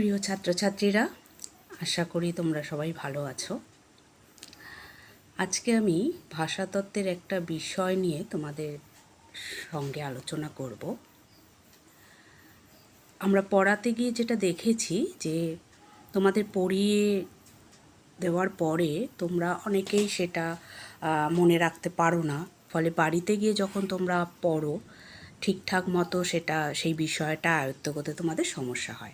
প্রিয় ছাত্রছাত্রীরা, আশা করি তোমরা সবাই ভালো আছো। আজকে আমি ভাষাতত্ত্বের একটা বিষয় নিয়ে তোমাদের সঙ্গে আলোচনা করব। আমরা পড়াতে গিয়ে যেটা দেখেছি যে তোমাদের পড়িয়ে দেওয়ার পরে তোমরা অনেকেই সেটা মনে রাখতে পারো না। ফলে বাড়িতে গিয়ে যখন তোমরা পড়ো, ঠিকঠাক মতো সেটা, সেই বিষয়টা আয়ত্ত করতে তোমাদের সমস্যা হয়।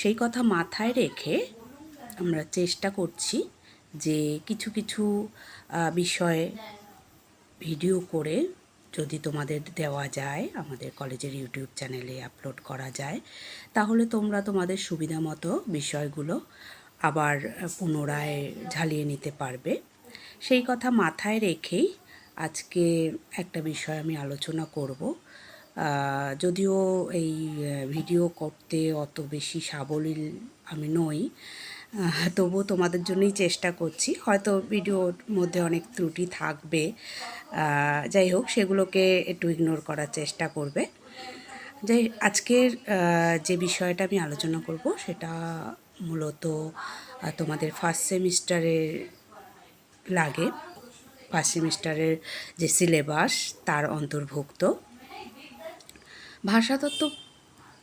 সেই কথা মাথায় রেখে আমরা চেষ্টা করছি যে কিছু কিছু বিষয়ে ভিডিও করে যদি তোমাদের দেওয়া যায়, আমাদের কলেজের ইউটিউব চ্যানেলে আপলোড করা যায়, তাহলে তোমরা তোমাদের সুবিধা মতো বিষয়গুলো আবার পুনরায় ঝালিয়ে নিতে পারবে। সেই কথা মাথায় রেখেই আজকে একটা বিষয় আমি আলোচনা করব। যদিও এই ভিডিও করতে অত বেশি সাবলীল আমি নই তবুও তোমাদের জন্যই চেষ্টা করছি। হয়তো ভিডিওর মধ্যে অনেক ত্রুটি থাকবে যাই হোক, সেগুলোকে একটু ইগনোর করার চেষ্টা করবে। যাই, আজকের যে বিষয়টা আমি আলোচনা করব, সেটা মূলত তোমাদের ফার্স্ট সেমিস্টারের লাগে। ফার্স্ট সেমিস্টারের যে সিলেবাস তার অন্তর্ভুক্ত। ভাষাতত্ত্ব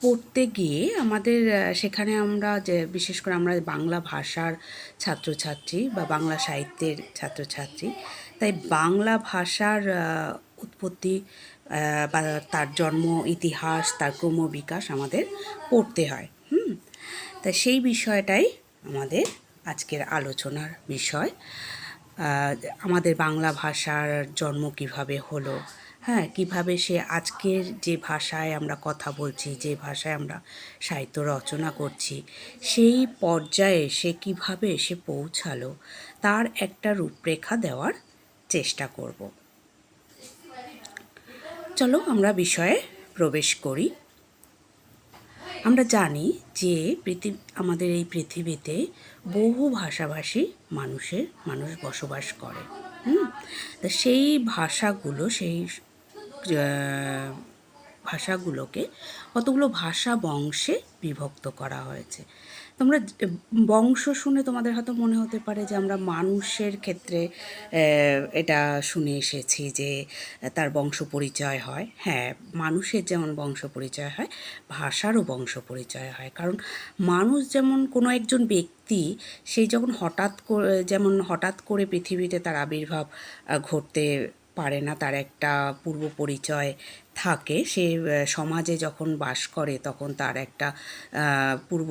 পড়তে গিয়ে আমাদের সেখানে আমরা যে, বিশেষ করে আমরা বাংলা ভাষার ছাত্রছাত্রী বা বাংলা সাহিত্যের ছাত্রছাত্রী, তাই বাংলা ভাষার উৎপত্তি বা তার জন্ম, ইতিহাস, তার ক্রমবিকাশ আমাদের পড়তে হয়। হুম? তা সেই বিষয়টাই আমাদের আজকের আলোচনার বিষয়। আমাদের বাংলা ভাষার জন্ম কীভাবে হলো হ্যাঁ কীভাবে সে আজকের যে ভাষায় আমরা কথা বলছি, যে ভাষায় আমরা সাহিত্য রচনা করছি, সেই পর্যায়ে সে কীভাবে এসে পৌঁছালো, তার একটা রূপরেখা দেওয়ার চেষ্টা করব। চলো আমরা বিষয়ে প্রবেশ করি। আমরা জানি যে পৃথিবী, আমাদের এই পৃথিবীতে বহু ভাষাভাষী মানুষের, মানুষ বসবাস করে। হুম? তা সেই ভাষাগুলো, সেই ভাষাগুলোকে কতগুলো ভাষা বংশে বিভক্ত করা হয়েছে। তোমরা বংশ শুনে তোমাদের হয়তো মনে হতে পারে যে আমরা মানুষের ক্ষেত্রে এটা শুনে এসেছি যে তার বংশ পরিচয় হয়। হ্যাঁ মানুষের যেমন বংশ পরিচয় হয়, ভাষারও বংশ পরিচয় হয়। কারণ মানুষ যেমন কোনো একজন ব্যক্তি সেই যখন হঠাৎ করে যেমন হঠাৎ করে পৃথিবীতে তার আবির্ভাব ঘটতে পারে না, তার একটা পূর্ব পরিচয় থাকে। সে সমাজে যখন বাস করে তখন তার একটা পূর্ব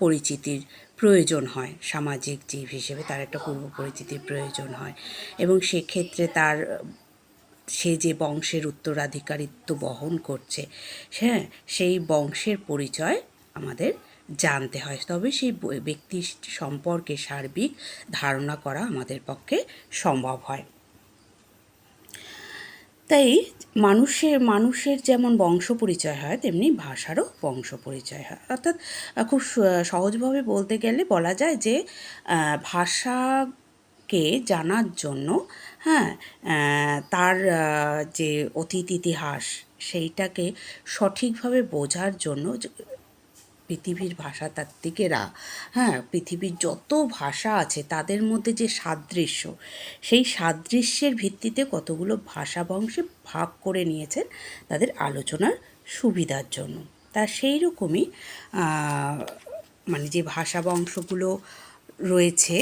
পরিচিতির প্রয়োজন হয়। সামাজিক জীব হিসেবে তার একটা পূর্ব পরিচিতির প্রয়োজন হয়। এবং সেক্ষেত্রে তার, সে যে বংশের উত্তরাধিকারিত্ব বহন করছে হ্যাঁ সেই বংশের পরিচয় আমাদের জানতে হয়। তবে সেই ব্যক্তি সম্পর্কে সার্বিক ধারণা করা আমাদের পক্ষে সম্ভব হয়। তাই মানুষের মানুষের যেমন বংশ পরিচয় হয়, তেমনি ভাষারও বংশ পরিচয় হয়। অর্থাৎ খুব সহজভাবে বলতে গেলে বলা যায় যে ভাষাকে জানার জন্য হ্যাঁ তার যে অতীত ইতিহাস, সেইটাকে সঠিকভাবে বোঝার জন্য পৃথিবীর ভাষাতাত্ত্বিকেরা হ্যাঁ পৃথিবীর যত ভাষা আছে তাদের মধ্যে যে সাদৃশ্য, সেই সাদৃশ্যের ভিত্তিতে কতগুলো ভাষা বংশে ভাগ করে নিয়েছেন তাদের আলোচনার সুবিধার জন্য। তা সেই রকমই মানে যে ভাষা বংশগুলো রয়েছে,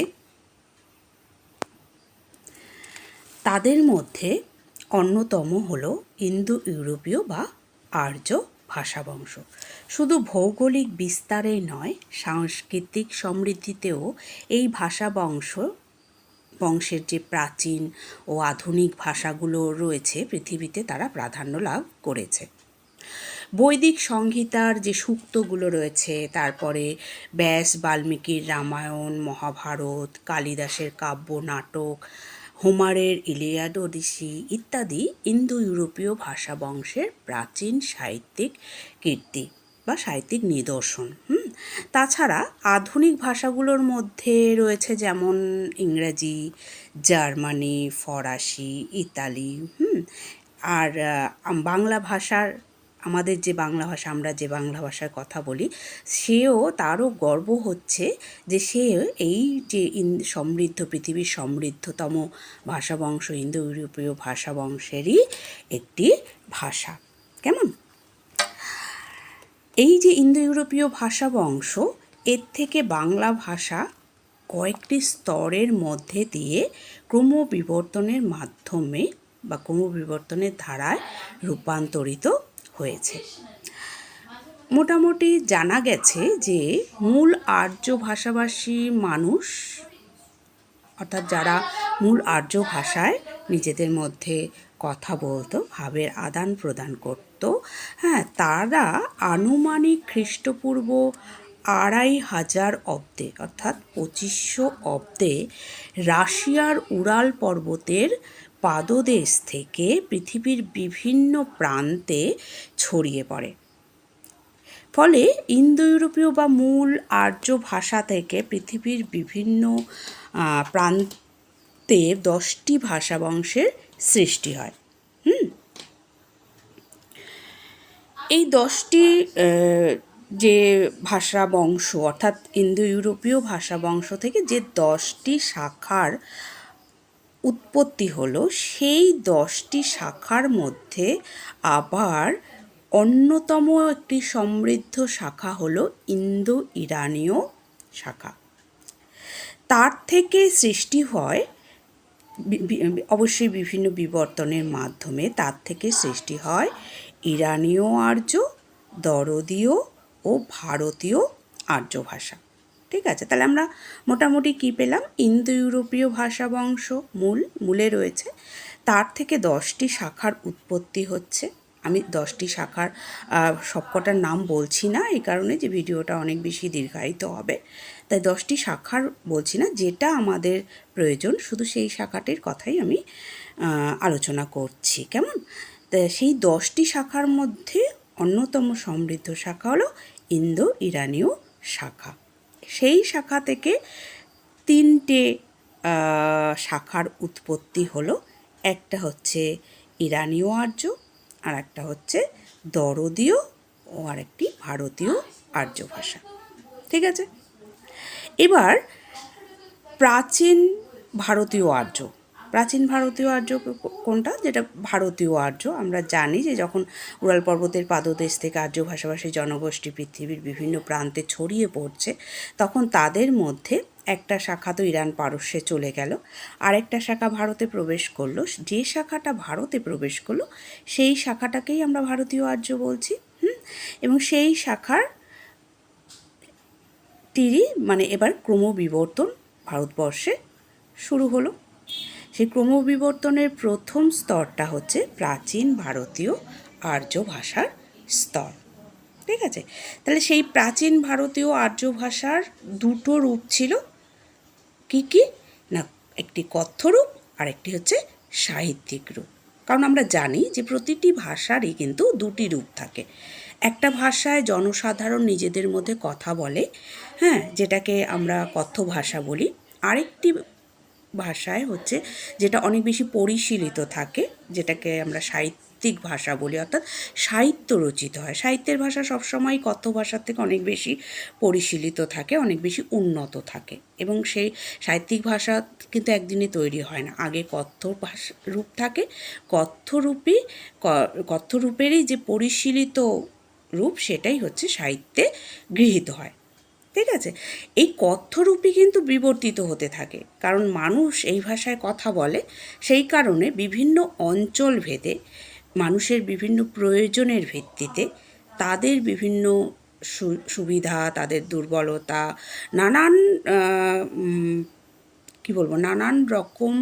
তাদের মধ্যে অন্যতম হলো ইন্দো ইউরোপীয় বা আর্য ভাষাবংশ। শুধু ভৌগোলিক বিস্তারেই নয়, সাংস্কৃতিক সমৃদ্ধিতেও এই ভাষাবংশ, বংশের যে প্রাচীন ও আধুনিক ভাষাগুলো রয়েছে, পৃথিবীতে তারা প্রাধান্য লাভ করেছে। বৈদিক সংহিতার যে সূক্তগুলো রয়েছে, তারপরে ব্যাস, বাল্মীকির রামায়ণ, মহাভারত, কালিদাসের কাব্য, নাটক হোমারের ইলিয়াড ওডিসি ইত্যাদি ইন্দো ইউরোপীয় ভাষা বংশের প্রাচীন সাহিত্যিক কীর্তি বা সাহিত্যিক নিদর্শন, হুম? তাছাড়া আধুনিক ভাষাগুলোর মধ্যে রয়েছে যেমন ইংরেজি, জার্মানি, ফরাসি, ইতালি, হুম? আর বাংলা ভাষার আমাদের যে বাংলা ভাষা, আমরা যে বাংলা ভাষায় কথা বলি, সেও তারও গর্ব হচ্ছে যে সে এই যে সমৃদ্ধ, পৃথিবীর সমৃদ্ধতম ভাষা বংশ ইন্দো ইউরোপীয় ভাষা বংশেরই একটি ভাষা। কেমন? এই যে ইন্দো ইউরোপীয় ভাষা বংশ এর থেকে বাংলা ভাষা কয়েকটি স্তরের মধ্যে দিয়ে ক্রমবিবর্তনের মাধ্যমে বা ক্রমবিবর্তনের ধারায় রূপান্তরিত হয়েছে। মোটামুটি জানা গেছে যে মূল আর্য ভাষাভাষী মানুষ, অর্থাৎ যারা মূল আর্য ভাষায় নিজেদের মধ্যে কথা বলতো, ভাবের আদান প্রদান করত হ্যাঁ তারা আনুমানিক খ্রিস্টপূর্ব আড়াই হাজার অব্দে, অর্থাৎ পঁচিশশো অব্দে রাশিয়ার উড়াল পর্বতের পাদদেশ থেকে পৃথিবীর বিভিন্ন প্রান্তে ছড়িয়ে পড়ে। ফলে ইন্দো ইউরোপীয় বা মূল আর্য ভাষা থেকে পৃথিবীর বিভিন্ন প্রান্তে দশটি ভাষা বংশের সৃষ্টি হয়। হুম? এই দশটি যে ভাষা বংশ, অর্থাৎ ইন্দো ইউরোপীয় ভাষা বংশ থেকে যে দশটি শাখার উৎপত্তি হলো সেই দশটি শাখার মধ্যে আবার অন্যতম একটি সমৃদ্ধ শাখা হলো ইন্দো ইরানীয় শাখা। তার থেকে সৃষ্টি হয় অবশ্যই বিভিন্ন বিবর্তনের মাধ্যমে তার থেকে সৃষ্টি হয় ইরানীয় আর্য, দরদীয় ও ভারতীয় আর্য ভাষা। ঠিক আছে? তাহলে আমরা মোটামুটি কী পেলাম? ইন্দো ইউরোপীয় ভাষা বংশ মূল, মূলে রয়েছে। তার থেকে দশটি শাখার উৎপত্তি হচ্ছে। আমি দশটি শাখার সবকটার নাম বলছি না, এই কারণে যে ভিডিওটা অনেক বেশি দীর্ঘায়িত হবে। তাই দশটি শাখার বলছি না, যেটা আমাদের প্রয়োজন, শুধু সেই শাখাটির কথাই আমি আলোচনা করছি। কেমন? তা সেই দশটি শাখার মধ্যে অন্যতম সমৃদ্ধ শাখা হলো ইন্দো ইরানীয় শাখা। সেই শাখা থেকে তিনটে শাখার উৎপত্তি হলো। একটা হচ্ছে ইরানীয় আর্য আর একটা হচ্ছে দরদীয় ও আরেকটি ভারতীয় আর্য ভাষা। ঠিক আছে? এবার প্রাচীন ভারতীয় আর্য। প্রাচীন ভারতীয় আর্য কোনটা? যেটা ভারতীয় আর্য। আমরা জানি যে যখন উড়াল পর্বতের পাদদেশ থেকে আর্য ভাষাভাষী জনগোষ্ঠী পৃথিবীর বিভিন্ন প্রান্তে ছড়িয়ে পড়ছে, তখন তাদের মধ্যে একটা শাখা তো ইরান পারস্যে চলে গেল। আরেকটা শাখা ভারতে প্রবেশ করল। যে শাখাটা ভারতে প্রবেশ করল, সেই শাখাটাকেই আমরা ভারতীয় আর্য বলছি। হুম? এবং সেই শাখার টিরই মানে এবার ক্রমবিবর্তন ভারতবর্ষে শুরু হলো। সেই ক্রমবিবর্তনের প্রথম স্তরটা হচ্ছে প্রাচীন ভারতীয় আর্য ভাষার স্তর। ঠিক আছে? তাহলে সেই প্রাচীন ভারতীয় আর্য ভাষার দুটো রূপ ছিল। কি কি? না, একটি কথ্য রূপ আর একটি হচ্ছে সাহিত্যিক রূপ। কারণ আমরা জানি যে প্রতিটি ভাষারই কিন্তু দুটি রূপ থাকে। একটা ভাষায় জনসাধারণ নিজেদের মধ্যে কথা বলে হ্যাঁ যেটাকে আমরা কথ্য ভাষা বলি। আরেকটি ভাষায় হচ্ছে যেটা অনেক বেশি পরিশীলিত থাকে, যেটাকে আমরা সাহিত্যিক ভাষা বলি, অর্থাৎ সাহিত্য রচিত হয়। সাহিত্যের ভাষা সবসময় কথ্য ভাষার থেকে অনেক বেশি পরিশীলিত থাকে, অনেক বেশি উন্নত থাকে এবং সেই সাহিত্যিক ভাষা কিন্তু একদিনে তৈরি হয় না। আগে কথ্য ভাষা রূপ থাকে, কথ্য রূপই ক- কথ্য রূপেরই যে পরিশীলিত রূপ সেটাই হচ্ছে সাহিত্যে গৃহীত হয়। ঠিক আছে? এই কথ্যরূপই কিন্তু বিবর্তিত হতে থাকে। কারণ মানুষ এই ভাষায় কথা বলে, সেই কারণে বিভিন্ন অঞ্চল ভেদে, মানুষের বিভিন্ন প্রয়োজনের ভিত্তিতে তাদের বিভিন্ন সুবিধা, তাদের দুর্বলতা, নানান কি বলব, নানান রকম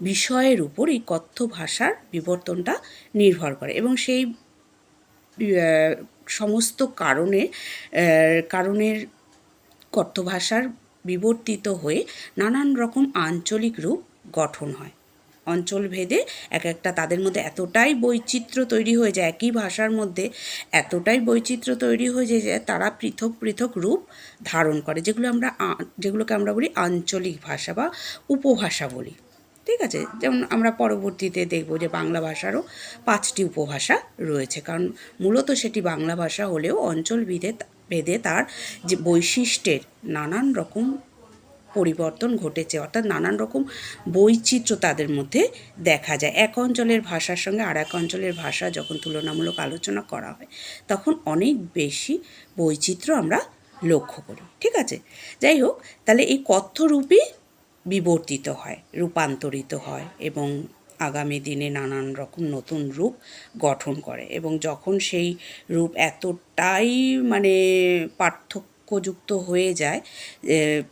বিষয়ের উপর এই কথ্য ভাষার বিবর্তনটা নির্ভর করে। এবং সেই সমস্ত কারণে কারণের কথ্য ভাষার বিবর্তিত হয়ে নানান রকম আঞ্চলিক রূপ গঠন হয়। অঞ্চল ভেদে এক একটা তাদের মধ্যে এতটাই বৈচিত্র্য তৈরি হয়ে যায়, একই ভাষার মধ্যে এতটাই বৈচিত্র্য তৈরি হয়ে যায় যে তারা পৃথক পৃথক রূপ ধারণ করে, যেগুলো আমরা যেগুলোকে আমরা বলি আঞ্চলিক ভাষা বা উপভাষা বলি। ঠিক আছে? যেমন আমরা পরবর্তীতে দেখব যে বাংলা ভাষারও পাঁচটি উপভাষা রয়েছে, কারণ মূলত সেটি বাংলা ভাষা হলেও অঞ্চল ভেদে তার যে বৈশিষ্ট্যের নানান রকম পরিবর্তন ঘটেছে, অর্থাৎ নানান রকম বৈচিত্র্য তাদের মধ্যে দেখা যায়। এক অঞ্চলের ভাষার সঙ্গে আর এক অঞ্চলের ভাষা যখন তুলনামূলক আলোচনা করা হয়, তখন অনেক বেশি বৈচিত্র্য আমরা লক্ষ্য করি। ঠিক আছে? যাই হোক, তাহলে এই কথ্যরূপই বিবর্তিত হয়, রূপান্তরিত হয় এবং আগামী দিনে নানান রকম নতুন রূপ গঠন করে এবং যখন সেই রূপ এতটাই মানে পার্থক্যযুক্ত হয়ে যায়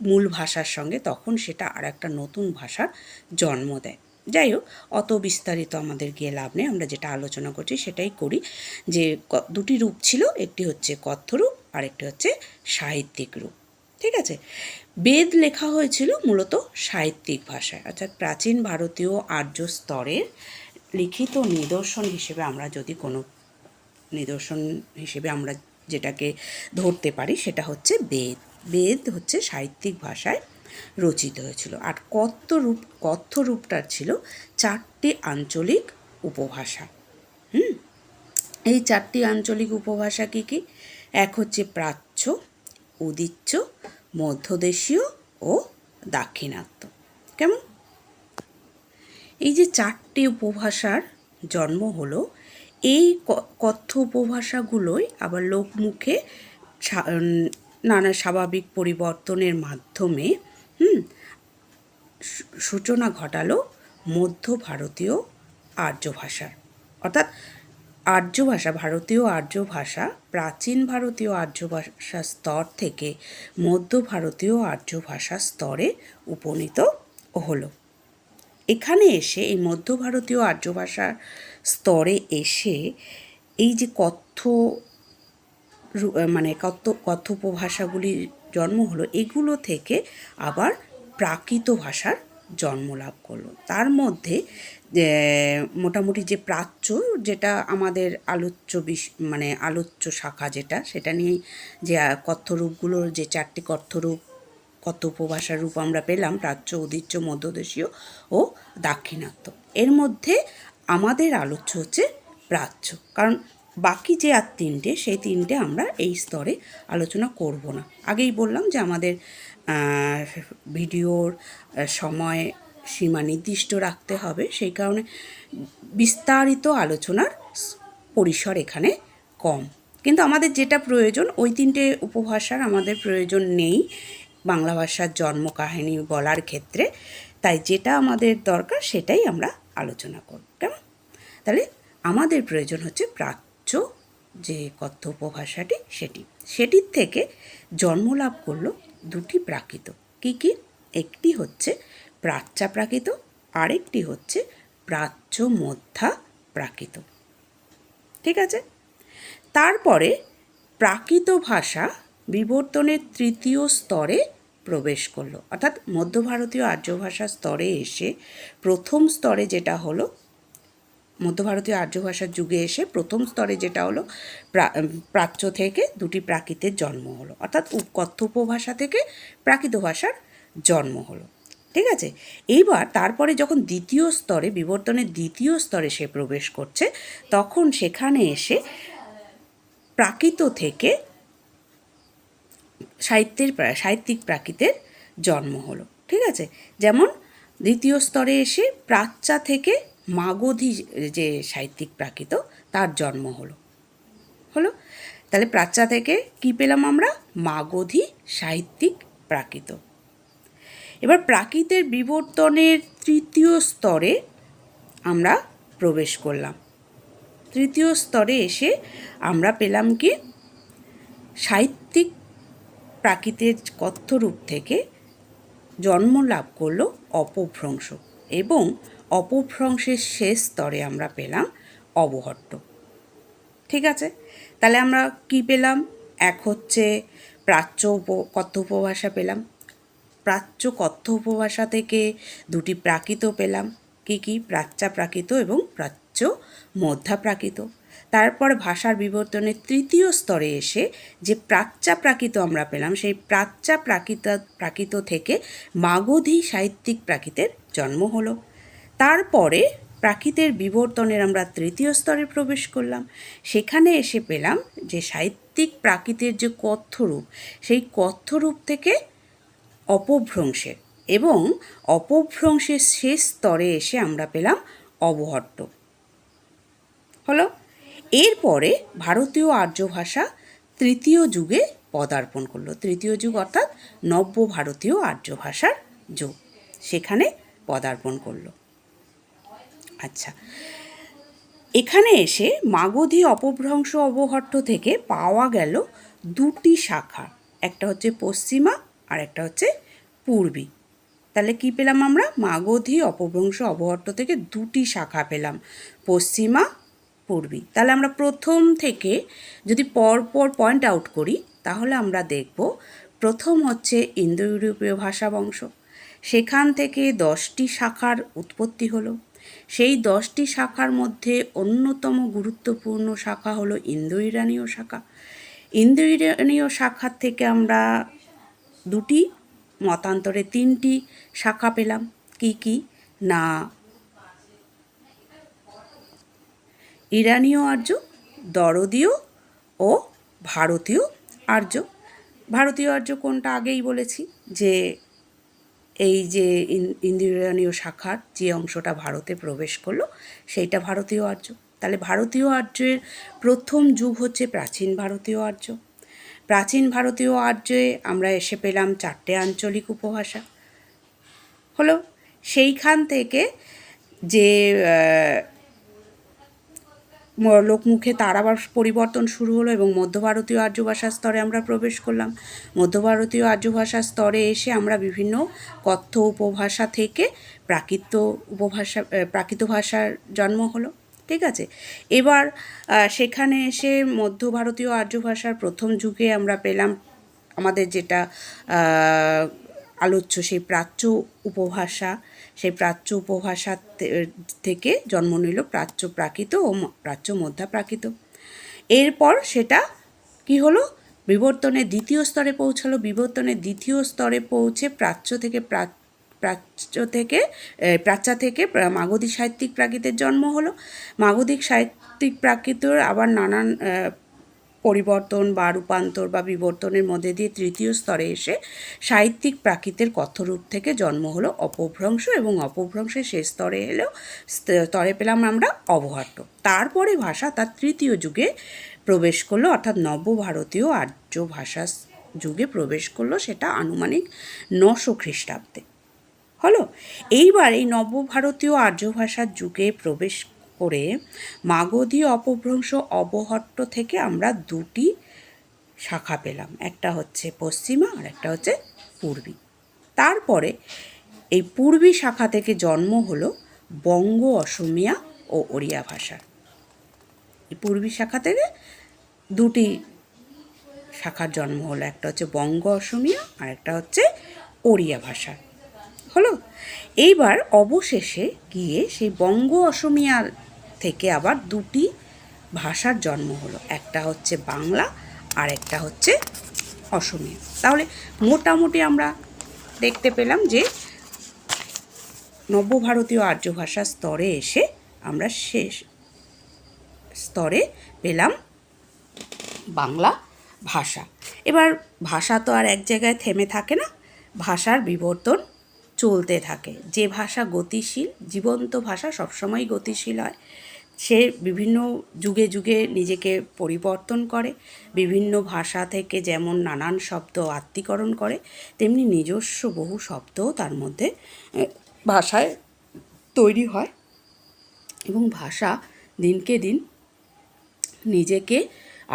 মূল ভাষার সঙ্গে, তখন সেটা আর একটা নতুন ভাষার জন্ম দেয়। যাই হোক, অত বিস্তারিত আমাদের গিয়ে লাভ নেই। আমরা যেটা আলোচনা করছি সেটাই করি যে দুটি রূপ ছিল, একটি হচ্ছে কথ্য রূপ আর একটি হচ্ছে সাহিত্যিক রূপ। ঠিক আছে? বেদ লেখা হয়েছিল মূলত সাহিত্যিক ভাষায়। অর্থাৎ প্রাচীন ভারতীয় আর্য স্তরের লিখিত নিদর্শন হিসেবে আমরা যদি কোনো নিদর্শন হিসেবে আমরা যেটাকে ধরতে পারি সেটা হচ্ছে বেদ। বেদ হচ্ছে সাহিত্যিক ভাষায় রচিত হয়েছিল। আর কথ্য রূপ, কথ্য রূপটার ছিল চারটি আঞ্চলিক উপভাষা। হুম? এই চারটি আঞ্চলিক উপভাষা কী কী? এক হচ্ছে প্রাচ্য উদিচ্য মধ্যদেশীয় ও দাক্ষিণাত্য। কেমন? এই যে চারটি উপভাষার জন্ম হলো, এই কথ্য উপভাষাগুলোই আবার লোকমুখে নানা স্বাভাবিক পরিবর্তনের মাধ্যমে, হুম সূচনা ঘটালো মধ্য ভারতীয় আর্য ভাষার। অর্থাৎ আর্য ভাষা, ভারতীয় আর্য ভাষা, প্রাচীন ভারতীয় আর্য ভাষা স্তর থেকে মধ্য ভারতীয় আর্য ভাষা স্তরে উপনীত হলো। এখানে এসে এই মধ্য ভারতীয় আর্য ভাষার স্তরে এসে এই যে কথ্য মানে কথ্য, কথোপভাষাগুলির জন্ম হলো, এগুলো থেকে আবার প্রাকৃত ভাষার জন্ম লাভ করল। তার মধ্যে মোটামুটি যে প্রাচ্য যেটা আমাদের আলোচ্য বিষ মানে আলোচ্য শাখা যেটা, সেটা নিয়েই যে কথ্যরূপগুলোর যে চারটি কথ্যরূপ কত উপভাষার রূপ আমরা পেলাম, প্রাচ্য, উদিচ্য, মধ্যদেশীয় ও দাক্ষিণাত্য। এর মধ্যে আমাদের আলোচ্য হচ্ছে প্রাচ্য। কারণ বাকি যে আর তিনটে, সেই তিনটে আমরা এই স্তরে আলোচনা করব না। আগেই বললাম যে আমাদের ভিডিওর সময় সীমা নির্দিষ্ট রাখতে হবে। সেই কারণে বিস্তারিত আলোচনার পরিসর এখানে কম। কিন্তু আমাদের যেটা প্রয়োজন, ওই তিনটে উপভাষার আমাদের প্রয়োজন নেই। বাংলা ভাষার জন্ম কাহিনী বলার ক্ষেত্রে। তাই যেটা আমাদের দরকার, সেটাই আমরা আলোচনা করব। কেমন? তাহলে আমাদের প্রয়োজন হচ্ছে প্রাচ্য যে কথ্য উপভাষাটি? সেটি। সেটির থেকে জন্ম লাভ করল দুটি প্রাকৃত। কি কি? একটি হচ্ছে প্রাচ্যা প্রাকৃত আরেকটি হচ্ছে প্রাচ্য মধ্যা প্রাকৃত। ঠিক আছে? তারপরে প্রাকৃত ভাষা বিবর্তনের তৃতীয় স্তরে প্রবেশ করল। অর্থাৎ মধ্য ভারতীয় আর্য ভাষা স্তরে এসে প্রথম স্তরে যেটা হলো মধ্য ভারতীয় আর্য ভাষার যুগে এসে প্রথম স্তরে যেটা হলো, প্রা- প্রাচ্য থেকে দুটি প্রাকৃতের জন্ম হলো। অর্থাৎ কথ্য উপভাষা থেকে প্রাকৃত ভাষার জন্ম হলো। ঠিক আছে? এইবার তারপরে যখন দ্বিতীয় স্তরে, বিবর্তনের দ্বিতীয় স্তরে সে প্রবেশ করছে, তখন সেখানে এসে প্রাকৃত থেকে সাহিত্যের সাহিত্যিক প্রাকৃতের জন্ম হলো। ঠিক আছে? যেমন দ্বিতীয় স্তরে এসে প্রাচ্যা থেকে মাগধী যে সাহিত্যিক প্রাকৃত, তার জন্ম হলো। হলো? তাহলে প্রাচ্যা থেকে কি পেলাম আমরা? মাগধী সাহিত্যিক প্রাকৃত। এবার প্রাকৃতের বিবর্তনের তৃতীয় স্তরে আমরা প্রবেশ করলাম। তৃতীয় স্তরে এসে আমরা পেলাম কি? সাহিত্যিক প্রাকৃতের কথ্যরূপ থেকে জন্ম লাভ করল অপভ্রংশ। এবং অপভ্রংশের শেষ স্তরে আমরা পেলাম অবহট্ট। ঠিক আছে? তাহলে আমরা কি পেলাম? এক হচ্ছে প্রাচ্য উপ, কথ্য উপভাষা পেলাম। প্রাচ্য কথ্য উপভাষা থেকে দুটি প্রাকৃত পেলাম। কি কি? প্রাচ্যা প্রাকৃত এবং প্রাচ্য মধ্যা প্রাকৃত তারপর ভাষার বিবর্তনের তৃতীয় স্তরে এসে যে প্রাচ্যা প্রাকৃত আমরা পেলাম, সেই প্রাচ্যা প্রাকৃত প্রাকৃত থেকে মাগধী সাহিত্যিক প্রাকৃতের জন্ম হলো। তারপরে প্রাকৃতের বিবর্তনের আমরা তৃতীয় স্তরে প্রবেশ করলাম। সেখানে এসে পেলাম যে সাহিত্যিক প্রাকৃতের যে কথ্যরূপ, সেই কথ্যরূপ থেকে অপভ্রংশের এবং অপভ্রংশের শেষ স্তরে এসে আমরা পেলাম অবহট্ট। হলো এরপরে ভারতীয় আর্য ভাষা তৃতীয় যুগে পদার্পণ করল। তৃতীয় যুগ অর্থাৎ নব্য ভারতীয় আর্য ভাষার যুগ। সেখানে পদার্পণ করল। আচ্ছা এখানে এসে মাগধী অপভ্রংশ অবহট্ট থেকে পাওয়া গেল দুটি শাখা। একটা হচ্ছে পশ্চিমা, আর একটা হচ্ছে পূর্বী। তাহলে কি পেলাম আমরা? মাগধী অপভ্রংশ অবহট্ট থেকে দুটি শাখা পেলাম। পশ্চিমা পূর্বী তাহলে আমরা প্রথম থেকে যদি পর পর পয়েন্ট আউট করি, তাহলে আমরা দেখব প্রথম হচ্ছে ইন্দো ইউরোপীয় ভাষা বংশ। সেখান থেকে দশটি শাখার উৎপত্তি হলো। সেই দশটি শাখার মধ্যে অন্যতম গুরুত্বপূর্ণ শাখা হলো ইন্দো ইরানীয় শাখা। ইন্দো ইরানীয় শাখার থেকে আমরা দুটি, মতান্তরে তিনটি শাখা পেলাম। কি কি? না ইরানীয় আর্য, দরদীয় ও ভারতীয় আর্য। ভারতীয় আর্য কোনটা আগেই বলেছি? যে এই যে ইন্দিরানীয় শাখার যে অংশটা ভারতে প্রবেশ করল, সেইটা ভারতীয় আর্য। তাহলে ভারতীয় আর্যের প্রথম যুগ হচ্ছে প্রাচীন ভারতীয় আর্য। প্রাচীন ভারতীয় আর্যে আমরা এসে পেলাম চারটে আঞ্চলিক উপভাষা। হলো, সেইখান থেকে যে লোকমুখে তার আবার পরিবর্তন শুরু হলো এবং মধ্য ভারতীয় আর্য ভাষার স্তরে আমরা প্রবেশ করলাম। মধ্য ভারতীয় আর্য ভাষার স্তরে এসে আমরা বিভিন্ন কথ্য উপভাষা থেকে প্রাকৃত উপভাষা প্রাকৃত ভাষার জন্ম হলো, ঠিক আছে? এবার সেখানে এসে মধ্য ভারতীয় আর্য ভাষার প্রথম যুগে আমরা পেলাম আমাদের যেটা আলোচ্য, সেই প্রাচ্য উপভাষা, সেই প্রাচ্য উপভাষা থেকে জন্ম নিল প্রাচ্য প্রাকৃত ও প্রাচ্য মধ্যা প্রাকৃত। এরপর সেটা কি হলো? বিবর্তনের দ্বিতীয় স্তরে পৌঁছালো। বিবর্তনের দ্বিতীয় স্তরে পৌঁছে প্রাচ্য থেকে প্রাচ্য থেকে প্রাচ্যা থেকে মাগধী সাহিত্যিক প্রাকৃতের জন্ম হলো। মাগধিক সাহিত্যিক প্রাকৃতর আবার নানান পরিবর্তন বা রূপান্তর বা বিবর্তনের মধ্যে দিয়ে তৃতীয় স্তরে এসে সাহিত্যিক প্রাকৃতের কথরূপ থেকে জন্ম হলো অপভ্রংশ এবং অপভ্রংশের শেষ স্তরে এলেও স্তরে পেলাম আমরা অবহাট্য। তারপরে ভাষা তার তৃতীয় যুগে প্রবেশ করল, অর্থাৎ নবভারতীয় আর্য ভাষা যুগে প্রবেশ করল সেটা আনুমানিক নশো খ্রিস্টাব্দে। হলো? এইবার এই নবভারতীয় আর্য ভাষার যুগে প্রবেশ করে মাগধী অপভ্রংশ অবহট্ট থেকে আমরা দুটি শাখা পেলাম। একটা হচ্ছে পশ্চিমা আর একটা হচ্ছে পূর্বী। তারপরে এই পূর্বী শাখা থেকে জন্ম হলো বঙ্গ, অসমিয়া ও ওড়িয়া এই পূর্বী শাখা থেকে দুটি শাখার জন্ম হলো। একটা হচ্ছে বঙ্গ, অসমিয়া আর একটা হচ্ছে ওড়িয়া ভাষা। হলো? এইবার অবশেষে গিয়ে সেই বঙ্গ অসমিয়ার থেকে আবার দুটি ভাষার জন্ম হলো। একটা হচ্ছে বাংলা, আর একটা হচ্ছে অসমীয়া। তাহলে মোটামুটি আমরা দেখতে পেলাম যে নব্যভারতীয় আর্য ভাষার স্তরে এসে আমরা শেষ স্তরে পেলাম বাংলা ভাষা। এবার ভাষা তো আর এক জায়গায় থেমে থাকে না। ভাষার বিবর্তন চলতে থাকে। যে ভাষা গতিশীল, জীবন্ত ভাষা সবসময় গতিশীল হয়। সে বিভিন্ন যুগে যুগে নিজেকে পরিবর্তন করে, বিভিন্ন ভাষা থেকে যেমন নানান শব্দ আত্মীকরণ করে, তেমনি নিজস্ব বহু শব্দও তার মধ্যে ভাষায় তৈরি হয় এবং ভাষা দিনকে দিন নিজেকে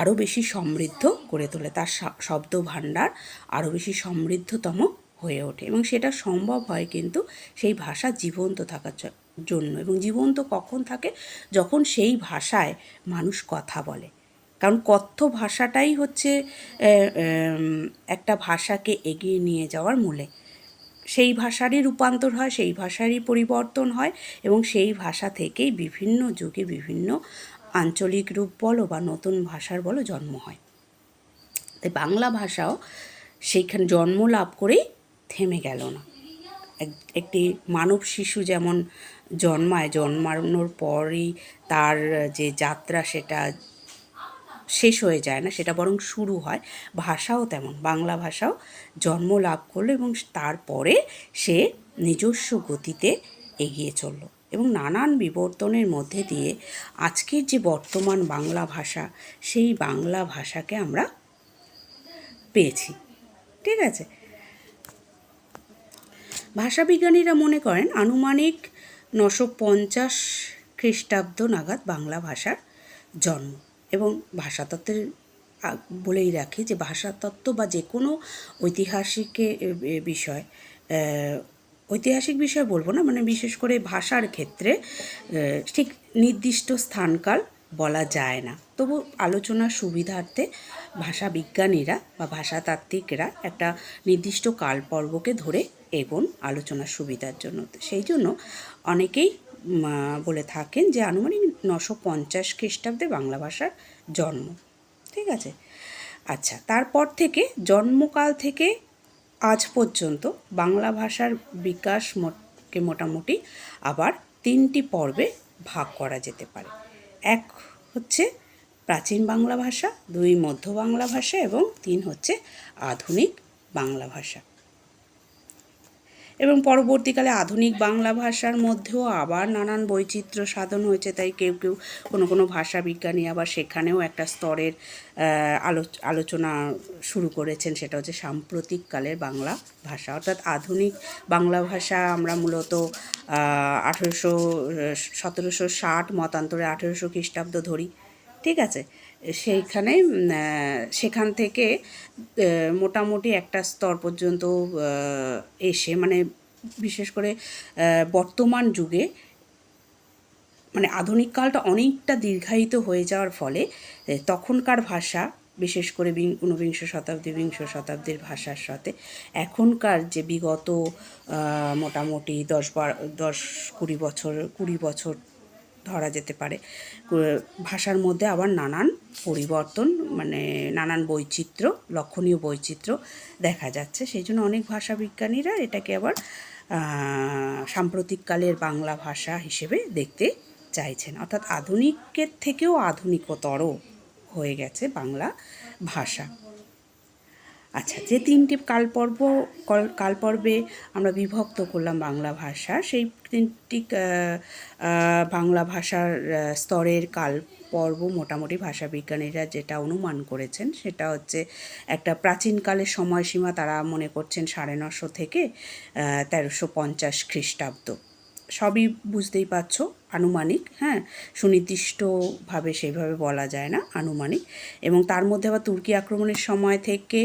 আরও বেশি সমৃদ্ধ করে তোলে। তার শব্দ ভাণ্ডার আরও বেশি সমৃদ্ধতম হয়ে ওঠে এবং সেটা সম্ভব হয় কিন্তু সেই ভাষা জীবন্ত থাকার জন্য এবং জীবন্ত কখন থাকে? যখন সেই ভাষায় মানুষ কথা বলে। কারণ কথ্য ভাষাটাই হচ্ছে একটা ভাষাকে এগিয়ে নিয়ে যাওয়ার মূলে। সেই ভাষারই রূপান্তর হয়, সেই ভাষারই পরিবর্তন হয় এবং সেই ভাষা থেকেই বিভিন্ন যুগে বিভিন্ন আঞ্চলিক রূপ বলো বা নতুন ভাষার বলো জন্ম হয়। তাই বাংলা ভাষাও সেইখানে জন্ম লাভ করেই থেমে গেল না। এক- একটি মানব শিশু যেমন জন্মায়, জন্মানোর পরই তার যে যাত্রা সেটা শেষ হয়ে যায় না, সেটা বরং শুরু হয়। ভাষাও তেমন, বাংলা ভাষাও জন্ম লাভ করল এবং তারপরে সে নিজস্ব গতিতে এগিয়ে চলল এবং নানান বিবর্তনের মধ্যে দিয়ে আজকের যে বর্তমান বাংলা ভাষা, সেই বাংলা ভাষাকে আমরা পেয়েছি। ঠিক আছে? ভাষাবিজ্ঞানীরা মনে করেন আনুমানিক নশো পঞ্চাশ খ্রিস্টাব্দ নাগাদ বাংলা ভাষার জন্ম এবং ভাষাতত্ত্বের বলেই রাখি যে ভাষাতত্ত্ব বা যে কোনো ঐতিহাসিক বিষয় ঐতিহাসিক বিষয় বলব না মানে বিশেষ করে ভাষার ক্ষেত্রে ঠিক নির্দিষ্ট স্থানকাল বলা যায় না। তবু আলোচনার সুবিধার্থে ভাষাবিজ্ঞানীরা বা ভাষাতাত্ত্বিকরা একটা নির্দিষ্ট কালপর্বকে ধরে এগোন আলোচনার সুবিধার জন্য। সেই জন্য অনেকেই বলে থাকেন যে আনুমানিক নশো পঞ্চাশ খ্রিস্টাব্দে বাংলা ভাষার জন্ম। ঠিক আছে? আচ্ছা তারপর থেকে জন্মকাল থেকে আজ পর্যন্ত বাংলা ভাষার বিকাশ মোটকে মোটামুটি আবার তিনটি পর্বে ভাগ করা যেতে পারে। এক হচ্ছে প্রাচীন বাংলা ভাষা, দুই মধ্য বাংলা ভাষা এবং তিন হচ্ছে আধুনিক বাংলা ভাষা। এবং পরবর্তীকালে আধুনিক বাংলা ভাষার মধ্যেও আবার নানান বৈচিত্র্য সাধন হয়েছে, তাই কেউ কেউ কোনো কোনো ভাষা বিজ্ঞানী আবার সেখানেও একটা স্তরের আলোচনা শুরু করেছেন, সেটা হচ্ছে সাম্প্রতিককালের বাংলা ভাষা। অর্থাৎ আধুনিক বাংলা ভাষা আমরা মূলত আঠেরোশো, সতেরোশো ষাট মতান্তরে আঠেরোশো খ্রিস্টাব্দ ধরি। ঠিক আছে? সেইখানে সেখান থেকে মোটামুটি একটা স্তর পর্যন্ত এসে মানে বিশেষ করে বর্তমান যুগে মানে আধুনিককালটা অনেকটা দীর্ঘায়িত হয়ে যাওয়ার ফলে তখনকার ভাষা, বিশেষ করে বিং- ঊনবিংশ শতাব্দী, বিংশ শতাব্দীর ভাষার সাথে, এখনকার যে বিগত মোটামুটি দশ বার, দশ কুড়ি বছর কুড়ি বছর ধরা যেতে পারে। ভাষার মধ্যে আবার নানান পরিবর্তন মানে নানান বৈচিত্র্য, লক্ষণীয় বৈচিত্র্য দেখা যাচ্ছে। সেই জন্য অনেক ভাষা বিজ্ঞানীরা এটাকে আবার সাম্প্রতিককালের বাংলা ভাষা হিসেবে দেখতে চাইছেন। অর্থাৎ আধুনিকের থেকেও আধুনিকতর হয়ে গেছে বাংলা ভাষা। আচ্ছা যে তিনটি কালপর্ব, কল- কালপর্বে আমরা বিভক্ত করলাম বাংলা ভাষা, সেই তিনটি বাংলা ভাষার স্তরের কাল পর্ব মোটামুটি ভাষাবিজ্ঞানীরা যেটা অনুমান করেছেন, সেটা হচ্ছে একটা প্রাচীনকালের সময়সীমা তারা মনে করছেন সাড়ে নশো থেকে তেরোশো পঞ্চাশ খ্রিস্টাব্দ। সবই বুঝতেই পারছ, আনুমানিক হ্যাঁ? সুনির্দিষ্টভাবে সেইভাবে বলা যায় না, আনুমানিক। এবং তার মধ্যে আবার তুর্কি আক্রমণের সময় থেকে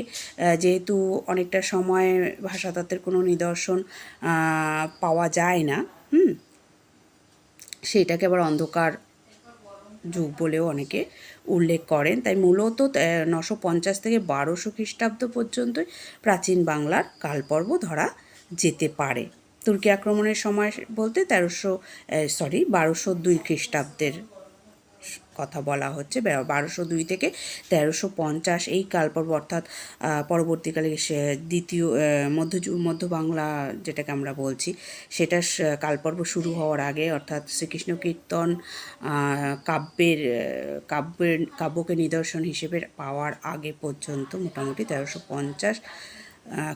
যেহেতু অনেকটা সময় ভাষাতত্ত্বের কোনো নিদর্শন পাওয়া যায় না, হুম? সেইটাকে আবার অন্ধকার যুগ বলেও অনেকে উল্লেখ করেন। তাই মূলত নশো পঞ্চাশ থেকে বারোশো খ্রিস্টাব্দ পর্যন্তই প্রাচীন বাংলার কালপর্ব ধরা যেতে পারে। তুর্কি আক্রমণের সময় বলতে তেরোশো সরি বারোশো দুই খ্রিস্টাব্দের কথা বলা হচ্ছে। বারোশো দুই থেকে তেরোশো পঞ্চাশ এই কালপর্ব অর্থাৎ পরবর্তীকালে দ্বিতীয় মধ্য মধ্য বাংলা যেটাকে আমরা বলছি, সেটা কালপর্ব শুরু হওয়ার আগে অর্থাৎ শ্রীকৃষ্ণ কীর্তন কাব্যের কাব্যের, কাব্যকে নিদর্শন হিসেবে পাওয়ার আগে পর্যন্ত মোটামুটি তেরোশো পঞ্চাশ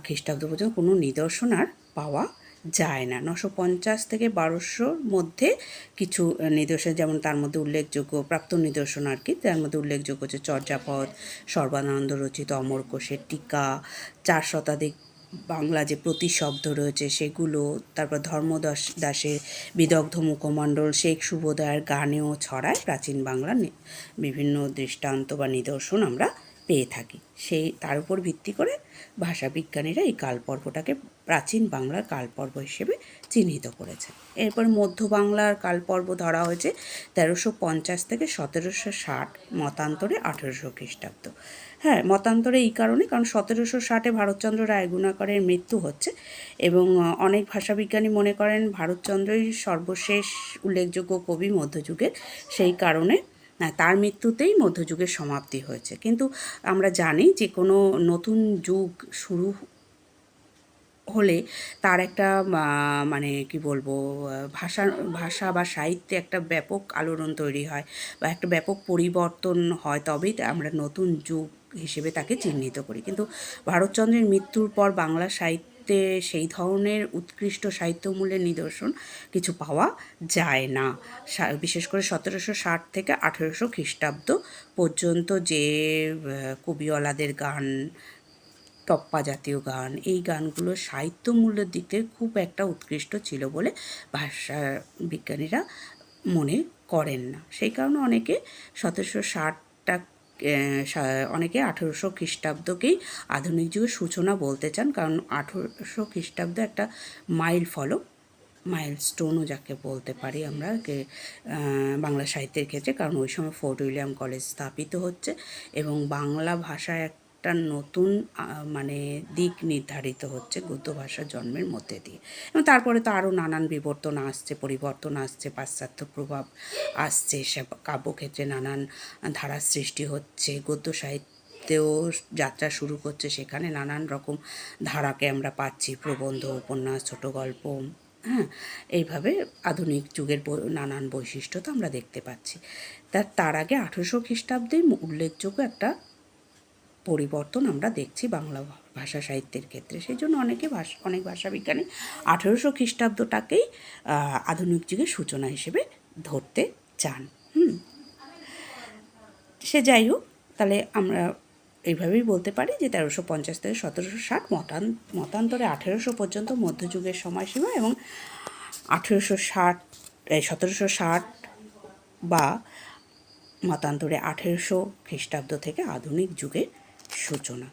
খ্রিস্টাব্দ পর্যন্ত কোনো নিদর্শন আর পাওয়া যায় না। নশো পঞ্চাশ থেকে বারোশোর মধ্যে কিছু নিদর্শন, যেমন তার মধ্যে উল্লেখযোগ্য, প্রাপ্ত নিদর্শন আর কি, তার মধ্যে উল্লেখযোগ্য হচ্ছে চর্যাপদ, সর্বানন্দ রচিত অমর কোষের টিকা, চার শতাধিক বাংলা যে প্রতিশব্দ রয়েছে সেগুলো, তারপর ধর্মদাস, দাসের বিদগ্ধ মুখমণ্ডল, শেখ সুবোদয়ের গানেও ছড়ায় প্রাচীন বাংলার বিভিন্ন দৃষ্টান্ত বা নিদর্শন আমরা পেয়ে থাকি। সেই, তার উপর ভিত্তি করে ভাষাবিজ্ঞানীরা এই কালপর্বটাকে প্রাচীন বাংলার কালপর্ব হিসেবে চিহ্নিত করেছে এরপর মধ্য বাংলার কালপর্ব ধরা হয়েছে তেরোশো পঞ্চাশ থেকে সতেরোশো ষাট মতান্তরে আঠেরোশো খ্রিস্টাব্দ। হ্যাঁ মতান্তরে এই কারণে, কারণ সতেরোশো ষাটে ভারতচন্দ্র রায়গুণাকরের মৃত্যু হচ্ছে এবং অনেক ভাষাবিজ্ঞানী মনে করেন ভারতচন্দ্রই সর্বশেষ উল্লেখযোগ্য কবি মধ্যযুগের। সেই কারণে আহ, তার মৃত্যুতেই মধ্যযুগের সমাপ্তি হয়েছে। কিন্তু আমরা জানি যে কোনো নতুন যুগ শুরু হলে তার একটা মানে কি বলব ভাষা ভাষা বা সাহিত্যে একটা ব্যাপক আলোড়ন তৈরি হয় বা একটা ব্যাপক পরিবর্তন হয় তবেই আমরা নতুন যুগ হিসেবে তাকে চিহ্নিত করি। কিন্তু ভারতচন্দ্রের মৃত্যুর পর বাংলা সাহিত্যে সেই ধরনের উৎকৃষ্ট সাহিত্যমূল্যের নিদর্শন কিছু পাওয়া যায় না। বিশেষ করে সতেরোশো ষাট থেকে আঠেরোশো খ্রিস্টাব্দ পর্যন্ত যে কবিওয়ালাদের গান, টপ্পা জাতীয় গান, এই গানগুলো সাহিত্য মূল্যের দিক থেকে খুব একটা উৎকৃষ্ট ছিল বলে ভাষা বিজ্ঞানীরা মনে করেন না। সেই কারণে অনেকে সতেরোশো ষাটটা অনেকে আঠেরোশো খ্রিস্টাব্দকেই আধুনিক যুগের সূচনা বলতে চান, কারণ আঠেরোশো খ্রিস্টাব্দ একটা মাইল ফলক মাইলস্টোনও যাকে বলতে পারি আমরা বাংলা সাহিত্যের ক্ষেত্রে, কারণ ওই সময় ফোর্ট উইলিয়াম কলেজ স্থাপিত হচ্ছে এবং বাংলা ভাষায় একটা নতুন মানে দিক নির্ধারিত হচ্ছে গদ্য ভাষার জন্মের মধ্যে দিয়ে। এবং তারপরে তো আরও নানান বিবর্তন আসছে, পরিবর্তন আসছে, পাশ্চাত্য প্রভাব আসছে, সে কাব্যক্ষেত্রে নানান ধারার সৃষ্টি হচ্ছে গদ্য সাহিত্যেও যাত্রা শুরু করছে, সেখানে নানান রকম ধারাকে আমরা পাচ্ছি, প্রবন্ধ, উপন্যাস, ছোট গল্প হ্যাঁ এইভাবে আধুনিক যুগের নানান বৈশিষ্ট্য তো আমরা দেখতে পাচ্ছি। তার তার আগে আঠেরোশো খ্রিস্টাব্দে উল্লেখযোগ্য একটা পরিবর্তন আমরা দেখছি বাংলা ভাষা সাহিত্যের ক্ষেত্রে। সেই জন্য অনেকে ভাষা, অনেক ভাষাবিজ্ঞানী আঠেরোশো খ্রিস্টাব্দটাকেই আধুনিক যুগের সূচনা হিসেবে ধরতে চান। হুম। সে যাই হোক, তাহলে আমরা এইভাবেই বলতে পারি যে তেরোশো পঞ্চাশ থেকে সতেরোশো ষাট মতান, মতান্তরে আঠেরোশো পর্যন্ত মধ্যযুগের সময়সীমা এবং আঠেরোশো ষাট সতেরোশো ষাট বা মতান্তরে আঠেরোশো খ্রিস্টাব্দ থেকে আধুনিক যুগের সূচনা।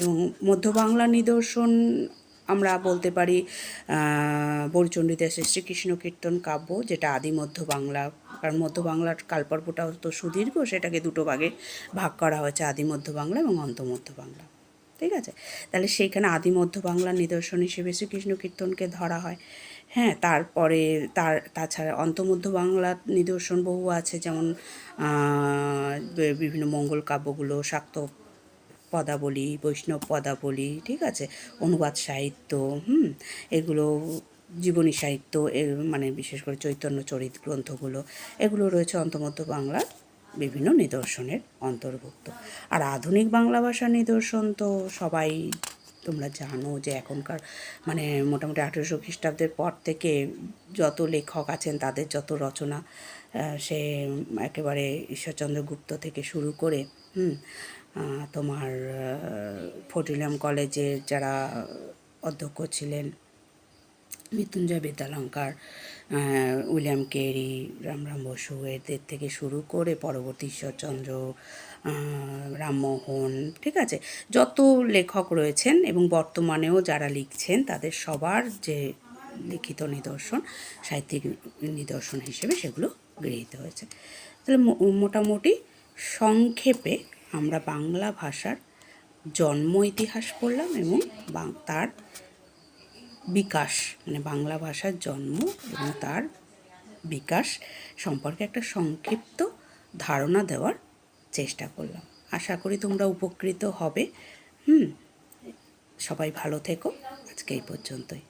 এবং মধ্য বাংলা নিদর্শন আমরা বলতে পারি বরিচণ্ডী শ্রীকৃষ্ণ কীর্তন কাব্য, যেটা আদি মধ্য বাংলা কারণ মধ্য বাংলার কালপর্বটা তো সুদীর্ঘ, সেটাকে দুটো ভাগে ভাগ করা হয়েছে, আদি মধ্য বাংলা এবং অন্ত মধ্য বাংলা ঠিক আছে? তাহলে সেইখানে আদি মধ্য বাংলার নিদর্শন হিসেবে শ্রীকৃষ্ণ কীর্তনকে ধরা হয়। হ্যাঁ তারপরে তার, তাছাড়া অন্তমধ্য বাংলার নিদর্শন বহু আছে, যেমন বিভিন্ন মঙ্গল কাব্যগুলো, শাক্ত পদাবলী, বৈষ্ণব পদাবলী, ঠিক আছে? অনুবাদ সাহিত্য, হুম? এগুলো জীবনী সাহিত্য মানে বিশেষ করে চৈতন্য চরিত গ্রন্থগুলো, এগুলো রয়েছে অন্তমধ্য বাংলার বিভিন্ন নিদর্শনের অন্তর্ভুক্ত। আর আধুনিক বাংলা ভাষার নিদর্শন তো সবাই তোমরা জানো যে এখনকার মানে মোটামুটি আঠেরোশো খ্রিস্টাব্দের পর থেকে যত লেখক আছেন, তাদের যত রচনা সে একেবারে ঈশ্বরচন্দ্র গুপ্ত থেকে শুরু করে, হুম? তোমার ফোর্ট কলেজের যারা অধ্যক্ষ ছিলেন, মৃত্যুঞ্জয় বিদ্যালঙ্কার উইলিয়াম কেরি, রামরাম বসু, এদের থেকে শুরু করে পরবর্তী ঈশ্বরচন্দ্র রামমোহন, ঠিক আছে? যত লেখক রয়েছেন এবং বর্তমানেও যারা লিখছেন, তাদের সবার যে লিখিত নিদর্শন, সাহিত্যিক নিদর্শন হিসেবে সেগুলো গৃহীত হয়েছে। তাহলে মোটামুটি সংক্ষেপে আমরা বাংলা ভাষার জন্ম ইতিহাস পড়লাম এবং তার বিকাশ মানে বাংলা ভাষার জন্ম এবং তার বিকাশ সম্পর্কে একটা সংক্ষিপ্ত ধারণা দেওয়ার চেষ্টা করলাম। আশা করি তোমরা উপকৃত হবে। হুম, সবাই ভালো থেকো। আজকে এই পর্যন্তই।